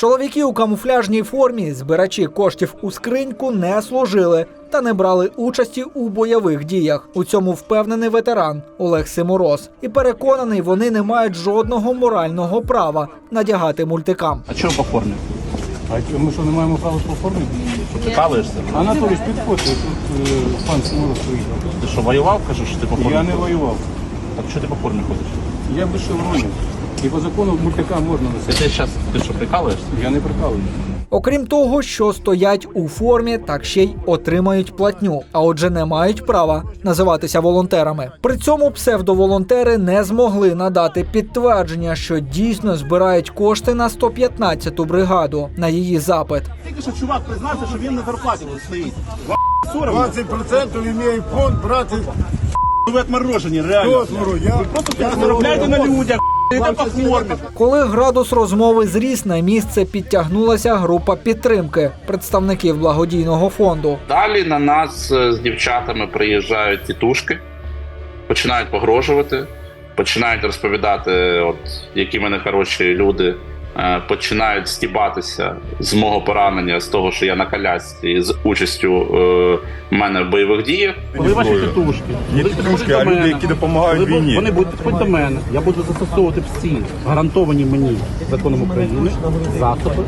Чоловіки у камуфляжній формі, збирачі коштів у скриньку, не служили та не брали участі у бойових діях. У цьому впевнений ветеран Олег Симороз. І переконаний, вони не мають жодного морального права надягати мультикам. А чого по формі? А ми що не маємо права по формі? Прикалуєшся? Анатолій, підходьте, тут е, пан Симуров приїхав. Ти що, воював, кажеш, що ти по формі? Я не воював. Так що ти по формі ходиш? Я без шевронів. І по закону мультика можна Ти, носити. ти, щас, ти що, прикалуєшся? Я не прикалую. Окрім того, що стоять у формі, так ще й отримають платню, а отже, не мають права називатися волонтерами. При цьому псевдоволонтери не змогли надати підтвердження, що дійсно збирають кошти на 115-ту бригаду на її запит. Тільки що чувак признався, що він на зарплаті стоїть. 20% имею фонд брати Ви отморожені, реально. Я, Просто заробляйте на людях, йдете по формі. Коли градус розмови зріс, на місце підтягнулася група підтримки представників благодійного фонду. Далі на нас е, з дівчатами приїжджають тітушки, починають погрожувати, починають розповідати, от, які ми нехороші люди, е, починають стібатися з мого поранення, з того, що я на колясці з участю е, мене в бойових діях. Коли ваші тітушки, Є будуть тітушки, а люди, які допомагають коли війні. Вони будуть підходити до мене. Я буду застосовувати всі гарантовані мені законом України засоби.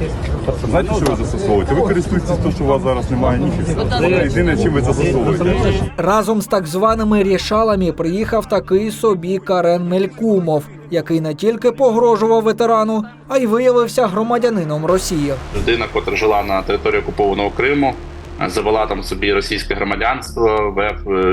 Знаєте, що ви застосовуєте? Ви користуєтесь тим, що у вас зараз немає ніфіга. Це єдине, чим ви застосовуєте. Разом з так званими рішалами приїхав такий собі Карен Мелькумов, який не тільки погрожував ветерану, а й виявився громадянином Росії. Людина, котра жила на території окупованого Криму, завела там собі російське громадянство,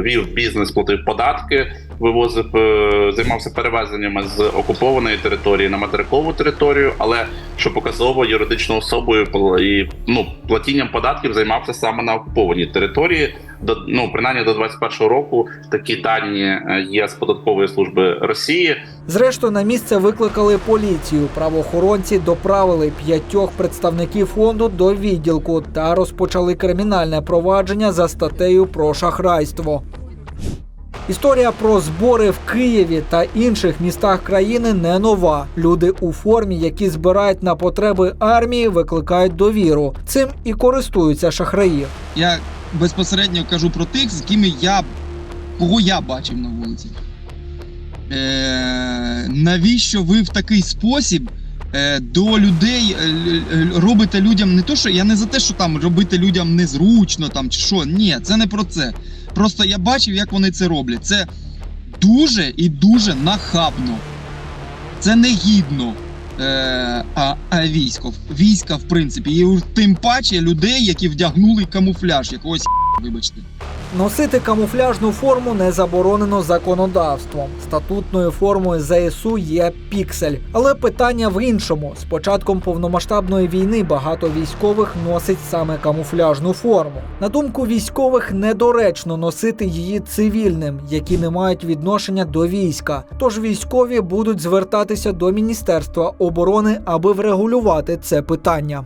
вів бізнес, платив податки, вивозив, е, займався перевезеннями з окупованої території на материкову територію, але що показово юридичною особою і ну платінням податків займався саме на окупованій території. До ну принаймні до 21-го року такі дані е, є з податкової служби Росії. Зрештою, на місце викликали поліцію. Правоохоронці доправили п'ятьох представників фонду до відділку та розпочали кримінальне провадження за статтею про шахрайство. Історія про збори в Києві та інших містах країни не нова. Люди у формі, які збирають на потреби армії, викликають довіру. Цим і користуються шахраї. Я безпосередньо кажу про тих, з якими я кого я бачив на вулиці. Е, навіщо ви в такий спосіб до людей е, робите людям не то, що я не за те, що там робити людям незручно там чи що. Ні, це не про це. Просто я бачив, як вони це роблять. Це дуже і дуже нахабно. Це негідно е, а, а військо. Війська, в принципі, і тим паче людей, які вдягнули камуфляж якогось вибачте. Носити камуфляжну форму не заборонено законодавством. Статутною формою ЗСУ є піксель. Але питання в іншому: з початком повномасштабної війни багато військових носить саме камуфляжну форму. На думку військових, недоречно носити її цивільним, які не мають відношення до війська. Тож військові будуть звертатися до Міністерства оборони, аби врегулювати це питання.